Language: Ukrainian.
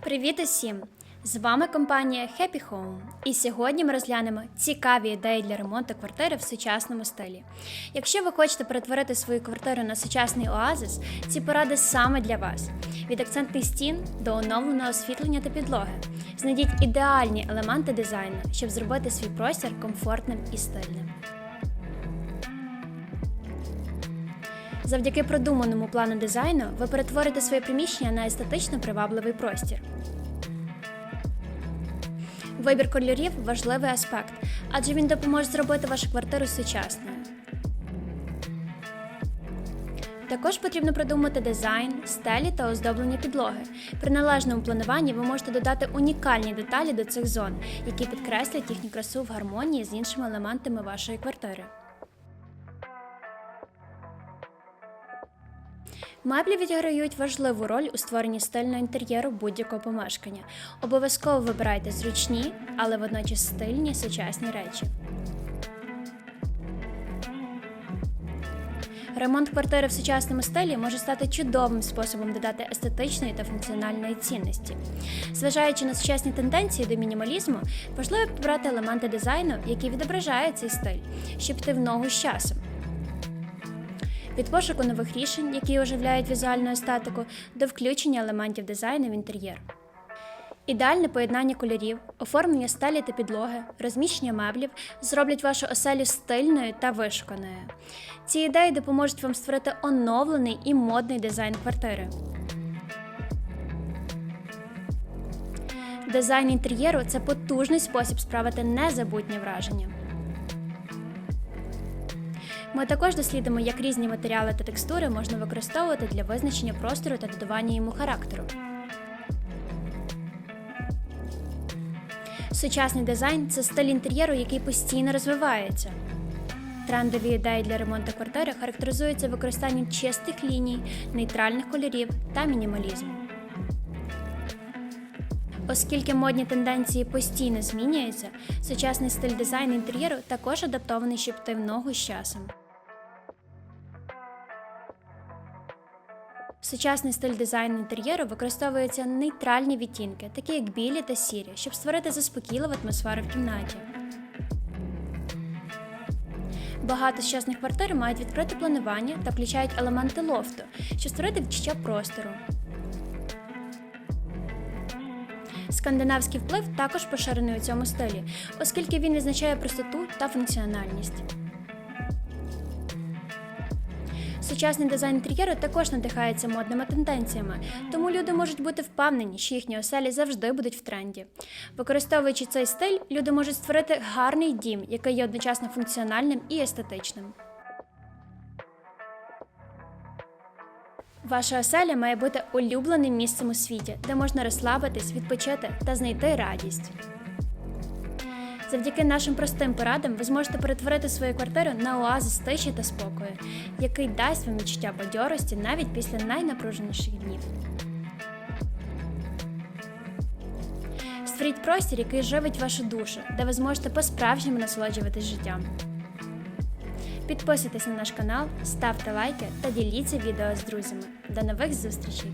Привіт усім! З вами компанія Happy Home. І сьогодні ми розглянемо цікаві ідеї для ремонту квартири в сучасному стилі. Якщо ви хочете перетворити свою квартиру на сучасний оазис, ці поради саме для вас: від акцентних стін до оновленого освітлення та підлоги. Знайдіть ідеальні елементи дизайну, щоб зробити свій простір комфортним і стильним. Завдяки продуманому плану дизайну ви перетворите своє приміщення на естетично привабливий простір. Вибір кольорів важливий аспект, адже він допоможе зробити вашу квартиру сучасною. Також потрібно продумати дизайн, стелі та оздоблення підлоги. При належному плануванні ви можете додати унікальні деталі до цих зон, які підкреслять їхню красу в гармонії з іншими елементами вашої квартири. Меблі відіграють важливу роль у створенні стильного інтер'єру будь-якого помешкання. Обов'язково вибирайте зручні, але водночас стильні сучасні речі. Ремонт квартири в сучасному стилі може стати чудовим способом додати естетичної та функціональної цінності. Зважаючи на сучасні тенденції до мінімалізму, важливо підбирати елементи дизайну, які відображають цей стиль, щоб йти в ногу з часом від пошуку нових рішень, які оживляють візуальну естетику, до включення елементів дизайну в інтер'єр. Ідеальне поєднання кольорів, оформлення стелі та підлоги, розміщення меблів зроблять вашу оселю стильною та вишуканою. Ці ідеї допоможуть вам створити оновлений і модний дизайн квартири. Дизайн інтер'єру це потужний спосіб справити незабутнє враження. Ми також дослідимо, як різні матеріали та текстури можна використовувати для визначення простору та додавання йому характеру. Сучасний дизайн це стиль інтер'єру, який постійно розвивається. Трендові ідеї для ремонту квартири характеризуються використанням чистих ліній, нейтральних кольорів та мінімалізму. Оскільки модні тенденції постійно змінюються, сучасний стиль дизайну інтер'єру також адаптований, щоб йти в ногу з часом. Сучасний стиль дизайну інтер'єру використовуються нейтральні відтінки, такі як білі та сірі, щоб створити заспокійливу атмосферу в кімнаті. Багато сучасних квартир мають відкрите планування та включають елементи лофту, щоб створити відчуття простору. Скандинавський вплив також поширений у цьому стилі, оскільки він відзначає простоту та функціональність. Сучасний дизайн інтер'єру також надихається модними тенденціями, тому люди можуть бути впевнені, що їхні оселі завжди будуть в тренді. Використовуючи цей стиль, люди можуть створити гарний дім, який є одночасно функціональним і естетичним. Ваша оселя має бути улюбленим місцем у світі, де можна розслабитись, відпочити та знайти радість. Завдяки нашим простим порадам ви зможете перетворити свою квартиру на оазис тиші та спокою, який дасть вам відчуття бадьорості навіть після найнапруженіших днів. Створіть простір, який живить вашу душу, де ви зможете по-справжньому насолоджуватись життям. Підписуйтесь на наш канал, ставте лайки та діліться відео з друзями. До нових зустрічей!